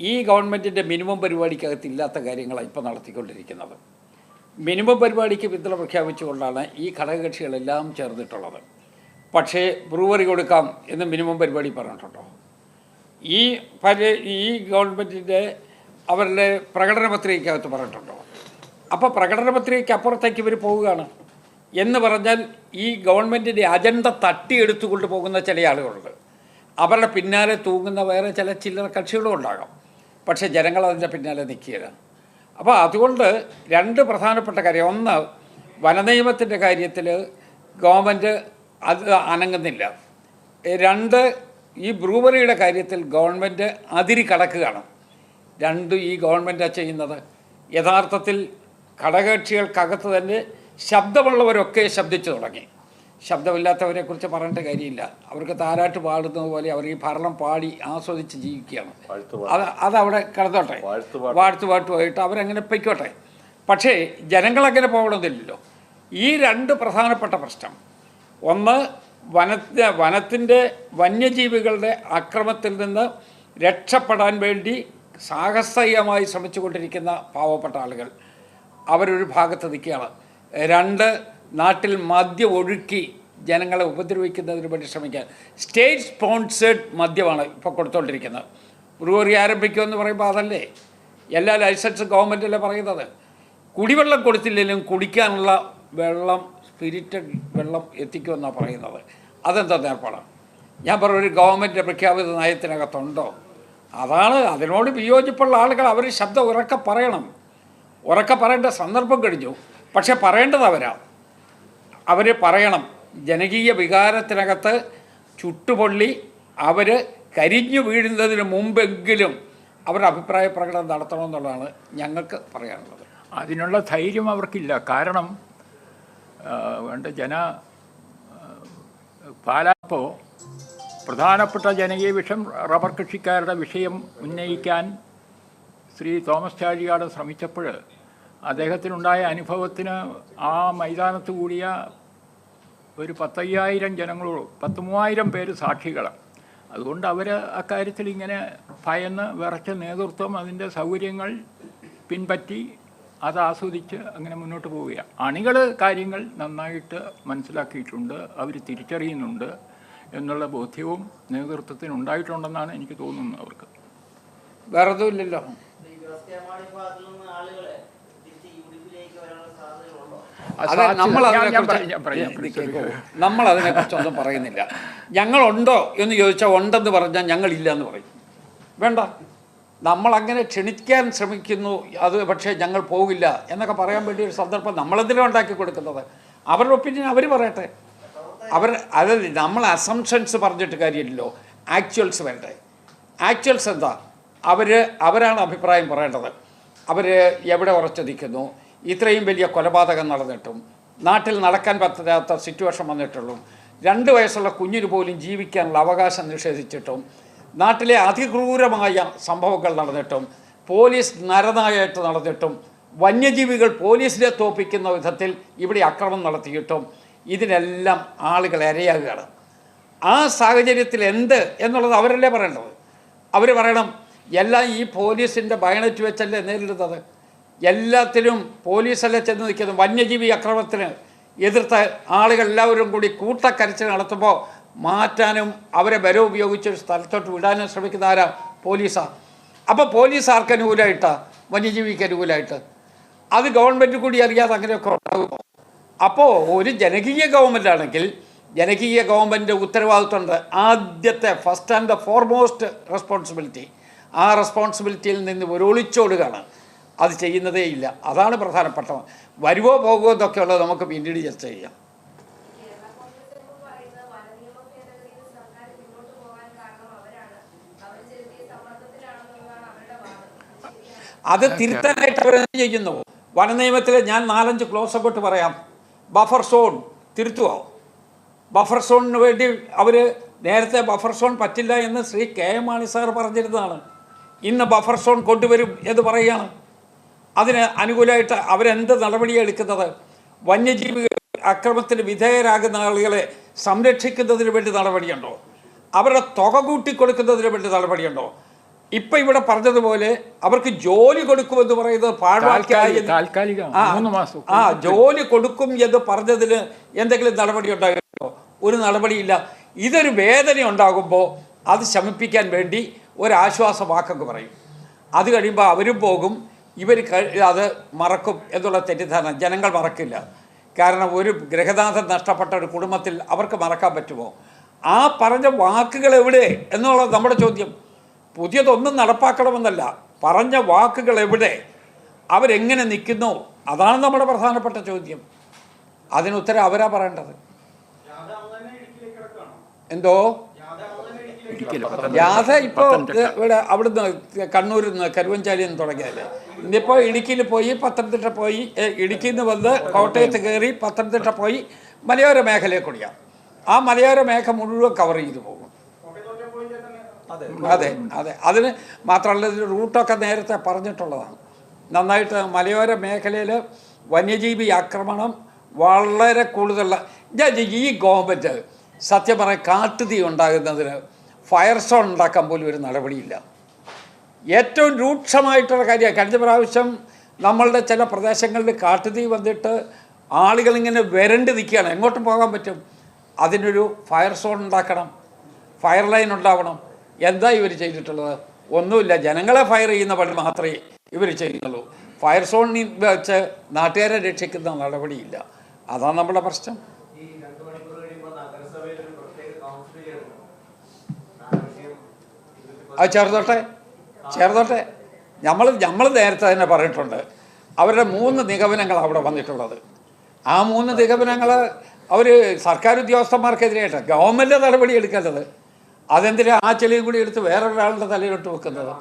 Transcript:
ഈ ഗവൺമെന്റിന്റെ മിനിമം പരിപാടിക്കകത്ത് ഇല്ലാത്ത കാര്യങ്ങളാണ് ഇപ്പോൾ നടത്തിക്കൊണ്ടിരിക്കുന്നത്. മിനിമം പരിപാടിക്ക് പിന്തുണ പ്രഖ്യാപിച്ചുകൊണ്ടാണ് ഈ ഘടകകക്ഷികളെല്ലാം ചേർന്നിട്ടുള്ളത്. പക്ഷേ ബ്രൂവറി കൊടുക്കാം എന്ന് മിനിമം പരിപാടി പറഞ്ഞിട്ടുണ്ടോ? ഈ പല ഈ ഗവൺമെന്റിന്റെ അവരുടെ പ്രകടന പത്രികയ്ക്കകത്ത് പറഞ്ഞിട്ടുണ്ടോ? അപ്പോൾ പ്രകടന പത്രികയ്ക്ക് അപ്പുറത്തേക്ക് ഇവർ പോവുകയാണ്. എന്ന് പറഞ്ഞാൽ ഈ ഗവൺമെന്റിന്റെ അജണ്ട തട്ടിയെടുത്തുകൊണ്ട് പോകുന്ന ചില ആളുകളുണ്ട്. അവരുടെ പിന്നാലെ തൂങ്ങുന്ന വേറെ ചില ചില്ലറ കക്ഷികളും ഉണ്ടാകാം. പക്ഷേ ജനങ്ങൾ അതിന്റെ പിന്നാലെ നിൽക്കുകയില്ല അപ്പോൾ അതുകൊണ്ട് രണ്ട് പ്രധാനപ്പെട്ട കാര്യം. ഒന്ന് വനനിയമത്തിന്റെ കാര്യത്തിൽ ഗവൺമെന്റ് അത് അനങ്ങുന്നില്ല. രണ്ട് ഈ ബ്രൂവറിയുടെ കാര്യത്തിൽ ഗവൺമെന്റ് അതിരി കടക്കുകയാണ്. രണ്ടും ഈ ഗവൺമെന്റാണ് ചെയ്യുന്നത്. യഥാർത്ഥത്തിൽ ഘടകകക്ഷികൾക്കകത്ത് തന്നെ ശബ്ദമുള്ളവരൊക്കെ ശബ്ദിച്ചു തുടങ്ങി. ശബ്ദമില്ലാത്തവരെ കുറിച്ച് പറയേണ്ട കാര്യമില്ല. അവർക്ക് താരാട്ട് പാടുന്നത് പോലെ അവർ ഈ ഭരണം പാടി ആസ്വദിച്ച് ജീവിക്കുകയാണ്. അത് അതവിടെ കിടന്നോട്ടെ. വാഴ്ത്തുപാട്ടുമായിട്ട് അവരങ്ങനെ പൊയ്ക്കോട്ടെ. പക്ഷേ ജനങ്ങളങ്ങനെ പോകണമെന്നില്ലല്ലോ ഈ രണ്ട് പ്രധാനപ്പെട്ട പ്രശ്നം. ഒന്ന് വനത്തിന് വനത്തിന്റെ വന്യജീവികളുടെ അക്രമത്തിൽ നിന്ന് രക്ഷപ്പെടാൻ വേണ്ടി സാഹസികമായി ശ്രമിച്ചുകൊണ്ടിരിക്കുന്ന പാവപ്പെട്ട ആളുകൾ അവരൊരു ഭാഗത്ത് നിൽക്കുകയാണ്. രണ്ട് നാട്ടിൽ മദ്യം ഒഴുക്കി ജനങ്ങളെ ഉപദ്രവിക്കുന്നതിന് വേണ്ടി ശ്രമിക്കാൻ. സ്റ്റേറ്റ് സ്പോൺസേഡ് മദ്യമാണ് ഇപ്പോൾ കൊടുത്തുകൊണ്ടിരിക്കുന്നത് ബ്രൂവറി ആരംഭിക്കുമെന്ന് പറയുമ്പോൾ അതല്ലേ? എല്ലാ ലൈസൻസും ഗവൺമെന്റല്ലേ പറയുന്നത്? കുടിവെള്ളം കൊടുത്തില്ലെങ്കിലും കുടിക്കാനുള്ള വെള്ളം സ്പിരിറ്റഡ് വെള്ളം എത്തിക്കുമെന്നാണ് പറയുന്നത്. അതെന്താ ഏർപ്പാടാണ് ഞാൻ പറഞ്ഞ ഒരു ഗവൺമെന്റ് പ്രഖ്യാപിത നയത്തിനകത്തുണ്ടോ? അതാണ് അതിനോട് വിയോജിപ്പുള്ള ആളുകൾ അവർ ശബ്ദം ഉറക്കെ പറയണം. ഉറക്കെ പറയേണ്ട സന്ദർഭം കഴിഞ്ഞു. പക്ഷേ പറയേണ്ടത് അവരാ. അവർ പറയണം. ജനകീയ വികാരത്തിനകത്ത് ചുട്ടുപൊള്ളി അവർ കരിഞ്ഞു വീഴുന്നതിന് മുമ്പെങ്കിലും അവരുടെ അഭിപ്രായ പ്രകടനം നടത്തണമെന്നുള്ളതാണ് ഞങ്ങൾക്ക് പറയാനുള്ളത്. അതിനുള്ള ധൈര്യം അവർക്കില്ല. കാരണം വേണ്ട ജന പാലാപ്പോ പ്രധാനപ്പെട്ട ജനകീയ വിഷം റബ്ബർ കൃഷിക്കാരുടെ വിഷയം ഉന്നയിക്കാൻ ശ്രീ തോമസ് ചാഴികാട് ശ്രമിച്ചപ്പോൾ അദ്ദേഹത്തിനുണ്ടായ അനുഭവത്തിന് ആ മൈതാനത്ത് കൂടിയ ഒരു പത്തയ്യായിരം ജനങ്ങളോ പത്ത് മൂവായിരം പേര് സാക്ഷികളാണ്. അതുകൊണ്ട് അവർ അക്കാര്യത്തിൽ ഇങ്ങനെ ഭയന്ന് വിറച്ച നേതൃത്വം അതിന്റെ സൗകര്യങ്ങൾ പിൻപറ്റി അത് ആസ്വദിച്ച് അങ്ങനെ മുന്നോട്ട് പോവുകയാണ്. അണികൾ കാര്യങ്ങൾ നന്നായിട്ട് മനസ്സിലാക്കിയിട്ടുണ്ട് അവർ തിരിച്ചറിയുന്നുണ്ട് എന്നുള്ള ബോധ്യവും നേതൃത്വത്തിന് ഉണ്ടായിട്ടുണ്ടെന്നാണ് എനിക്ക് തോന്നുന്നത് അവർക്ക്. വേറെ ഒന്നുമില്ലല്ലോ ഈ വ്യവസായമാടി ഭാഗത്തു നിന്ന് ആളുകളെ തിരിച്ച് ഈ ഉടുപ്പിലേക്ക് വരാനുള്ള സാധ്യതകളുണ്ടോ അതെ സാധ്യത- നമ്മൾ ഞാൻ- ഞാൻ അതിനെക്കുറിച്ച് പറയാം, ഞാൻ പറയാം, ഇത് sorry. കേൾക്കൂ. നമ്മൾ അതിനെക്കുറിച്ചൊന്നും പറയുന്നില്ല. ഞങ്ങളുണ്ടോ എന്ന് ചോദിച്ചാൽ ഉണ്ടെന്ന് പറഞ്ഞാൽ ഞങ്ങളില്ല എന്ന് പറയും. വേണ്ട. നമ്മൾ അങ്ങനെ ക്ഷണിക്കാൻ ശ്രമിക്കുന്നു. അത് പക്ഷേ ഞങ്ങൾ പോകില്ല എന്നൊക്കെ പറയാൻ വേണ്ടി ഒരു സന്ദർഭം നമ്മളെന്തിനാണ് ഉണ്ടാക്കി കൊടുക്കുന്നത്? അവരുടെ ഒപ്പീനിയൻ അവർ പറയട്ടെ. അവർ അത് നമ്മൾ അസംഷൻസ് പറഞ്ഞിട്ട് കാര്യമില്ലല്ലോ. ആക്ച്വൽസ് വേണ്ടേ ആക്ച്വൽസ് എന്താ? അവർ അവരാണ് അഭിപ്രായം പറയേണ്ടത്. അവർ എവിടെ ഉറച്ചു നിൽക്കുന്നു? ഇത്രയും വലിയ കൊലപാതകം നടന്നിട്ടും നാട്ടിൽ നടക്കാൻ പറ്റാത്ത സിറ്റുവേഷൻ വന്നിട്ടുള്ളൂ രണ്ട് വയസ്സുള്ള കുഞ്ഞിന് പോലും ജീവിക്കാനുള്ള അവകാശം നിഷേധിച്ചിട്ടും നാട്ടിലെ അതിക്രൂരമായ സംഭവങ്ങൾ നടന്നിട്ടും പോലീസ് നരനായിട്ട് നടന്നിട്ടും വന്യജീവികൾ പോലീസിനെ തോപ്പിക്കുന്ന വിധത്തിൽ ഇവിടെ അക്രമം നടത്തിയിട്ടും ഇതിനെല്ലാം ആളുകൾ ഇരയാകുകയാണ്. ആ സാഹചര്യത്തിൽ എന്ത് എന്നുള്ളത് അവരല്ലേ പറയേണ്ടത്? അവർ പറയണം എല്ലാം ഈ പോലീസിന്റെ ബയണറ്റ് വെച്ചല്ലേ നേരിടുന്നത്? എല്ലാത്തിലും പോലീസല്ല ചെന്ന് നിൽക്കുന്നത്? വന്യജീവി അക്രമത്തിന് എതിർത്ത ആളുകൾ എല്ലാവരും കൂടി കൂട്ടക്കരച്ചിൽ നടത്തുമ്പോൾ മാറ്റാനും അവരെ ബലം ഉപയോഗിച്ച് ഒരു സ്ഥലത്തോട്ട് വിടാനും ശ്രമിക്കുന്ന ആരാ? പോലീസാണ് അപ്പോൾ പോലീസ് ആർക്ക് അനുകൂലമായിട്ടാ? വന്യജീവിക്ക് അനുകൂലമായിട്ട്. അത് ഗവൺമെന്റ് കൂടി അറിയാതെ അങ്ങനെയൊക്കെ ഉണ്ടാകുമോ അപ്പോൾ ഒരു ജനകീയ ഗവൺമെന്റ് ആണെങ്കിൽ ജനകീയ ഗവൺമെന്റ് ഉത്തരവാദിത്വമുണ്ട് ആദ്യത്തെ first and the foremost responsibility ആ റെസ്പോൺസിബിലിറ്റിയിൽ നിന്ന് ഒരു ഒളിച്ചോടുകയാണ്. അത് ചെയ്യുന്നതേ ഇല്ല. അതാണ് പ്രധാനപ്പെട്ട വരുവോ പോകുമോ എന്നൊക്കെ ഉള്ളത് നമുക്ക് പിന്നീട് ചർച്ച ചെയ്യാം. അവർ അത് തിരുത്താനായിട്ട് അവരെന്ത് ചെയ്യുന്നു? വനനിയമത്തിൽ ഞാൻ നാലഞ്ച് ക്ലോസ് അപ്പോട്ട് പറയാം. ബഫർ സോൺ തിരുത്തുവോ? ബഫർ സോണിന് വേണ്ടി അവർ നേരത്തെ ബഫർ സോൺ പറ്റില്ല എന്ന് Shri K M Mani sir പറഞ്ഞിരുന്നതാണ്. ഇന്ന് ബഫർ സോൺ കൊണ്ടുവരും എന്ന് പറയുകയാണ്. അതിന് അനുകൂലമായിട്ട് അവരെന്ത് നടപടിയാണ് എടുക്കുന്നത്? വന്യജീവി അക്രമത്തിന് വിധേയരാകുന്ന ആളുകളെ സംരക്ഷിക്കുന്നതിന് വേണ്ടി നടപടിയുണ്ടോ? അവരുടെ തുക കൂട്ടി കൊടുക്കുന്നതിന് വേണ്ടി നടപടിയുണ്ടോ? ഇപ്പൊ ഇവിടെ പറഞ്ഞതുപോലെ അവർക്ക് ജോലി കൊടുക്കുമെന്ന് പറയുന്നത് പാഴ്വാക്കായി താൽക്കാലിക- താൽക്കാലികം. ആ, മൂന്ന് മാസം. ആ ജോലി കൊടുക്കും എന്ന് പറഞ്ഞതിന് എന്തെങ്കിലും നടപടി ഉണ്ടാകുമോ ഒരു നടപടിയില്ല. ഇതൊരു വേദന ഉണ്ടാകുമ്പോൾ അത് ശമിപ്പിക്കാൻ വേണ്ടി ഒരാശ്വാസ വാക്കൊക്കെ പറയും. അത് കഴിയുമ്പോൾ അവരും പോകും. ഇവർ അത് മറക്കും എന്നുള്ള തെറ്റിദ്ധാരണ. ജനങ്ങൾ മറക്കില്ല. കാരണം ഒരു ഗ്രഹനാഥം നഷ്ടപ്പെട്ട ഒരു കുടുംബത്തിൽ അവർക്ക് മറക്കാൻ പറ്റുമോ? ആ പറഞ്ഞ വാക്കുകൾ എവിടെ? എന്നുള്ളത് നമ്മുടെ ചോദ്യം. പുതിയതൊന്നും നടപ്പാക്കണമെന്നല്ല. പറഞ്ഞ വാക്കുകൾ എവിടെ? അവരെങ്ങനെ നിൽക്കുന്നു? അതാണ് നമ്മുടെ പ്രധാനപ്പെട്ട ചോദ്യം. അതിനുത്തരം അവരാ പറയേണ്ടത്. എന്തോ. ജാഥ ഇപ്പോൾ. ഇവിടെ അവിടുന്ന് കണ്ണൂരിൽ നിന്ന് കരുവഞ്ചാലിയിൽ നിന്ന് തുടങ്ങിയതല്ലേ ഇന്നിപ്പോൾ ഇടുക്കിയിൽ പോയി പത്തനംതിട്ട പോയി ഇടുക്കിയിൽ നിന്ന് വന്ന് കോട്ടയത്ത് കയറി പത്തനംതിട്ട പോയി മലയോര മേഖലയെ കൂടിയാണ് ആ മലയോര മേഖല മുഴുവൻ കവർ ചെയ്തു പോകും. അതെ. അതെ അതിന് മാത്രമല്ല ഇതിന് റൂട്ടൊക്കെ നേരത്തെ പറഞ്ഞിട്ടുള്ളതാണ്. നന്നായിട്ട് മലയോര മേഖലയിൽ വന്യജീവി ആക്രമണം വളരെ കൂടുതലുള്ള ഈ ഗവൺമെന്റ് സത്യം പറയാൻ കാട്ടുതീ ഉണ്ടാകുന്നതിന് ഫയർ സോൺ ഉണ്ടാക്കാൻ പോലും ഒരു നടപടിയില്ല. ഏറ്റവും രൂക്ഷമായിട്ടുള്ള കാര്യമാണ് കഴിഞ്ഞ പ്രാവശ്യം നമ്മളുടെ ചില പ്രദേശങ്ങളിൽ കാട്ടുതീ വന്നിട്ട് ആളുകൾ ഇങ്ങനെ വരണ്ട് നിൽക്കുകയാണ്. എങ്ങോട്ട് പോകാൻ പറ്റും. അതിനൊരു ഫയർ സോൺ ഉണ്ടാക്കണം. ഫയർ ലൈൻ ഉണ്ടാവണം. എന്താ ഇവർ ചെയ്തിട്ടുള്ളത്? ഒന്നുമില്ല. ജനങ്ങളെ ഫയർ ചെയ്യുന്ന പണി മാത്രമേ ഇവർ ചെയ്യുന്നുള്ളൂ. ഫയർ സോണിൽ വെച്ച് നാട്ടുകാരെ രക്ഷിക്കുന്ന നടപടിയില്ല. അതാണ് നമ്മുടെ പ്രശ്നം ഈ രണ്ടു മണിക്കൂർ കഴിയുമ്പോൾ നഗരസഭയിൽ ഒരു പ്രത്യേക കൗൺസിൽ ചേർന്നു ആ വിഷയം അത് ചേർന്നോട്ടെ. ചേർന്നോട്ടെ. നമ്മൾ നമ്മൾ നേരത്തെ തന്നെ പറഞ്ഞിട്ടുണ്ട്. അവരുടെ മൂന്ന് നിഗമനങ്ങൾ അവിടെ വന്നിട്ടുള്ളത്. ആ മൂന്ന് നിഗമനങ്ങൾ അവർ സർക്കാർ ഉദ്യോഗസ്ഥന്മാർക്കെതിരെയായിട്ട് ഗവൺമെന്റ് നടപടി എടുക്കേണ്ടത് അതെന്തിനാ ആ ചെളിയും കൂടി എടുത്ത് വേറൊരാളുടെ തലയിലോട്ട് വെക്കുന്നത്?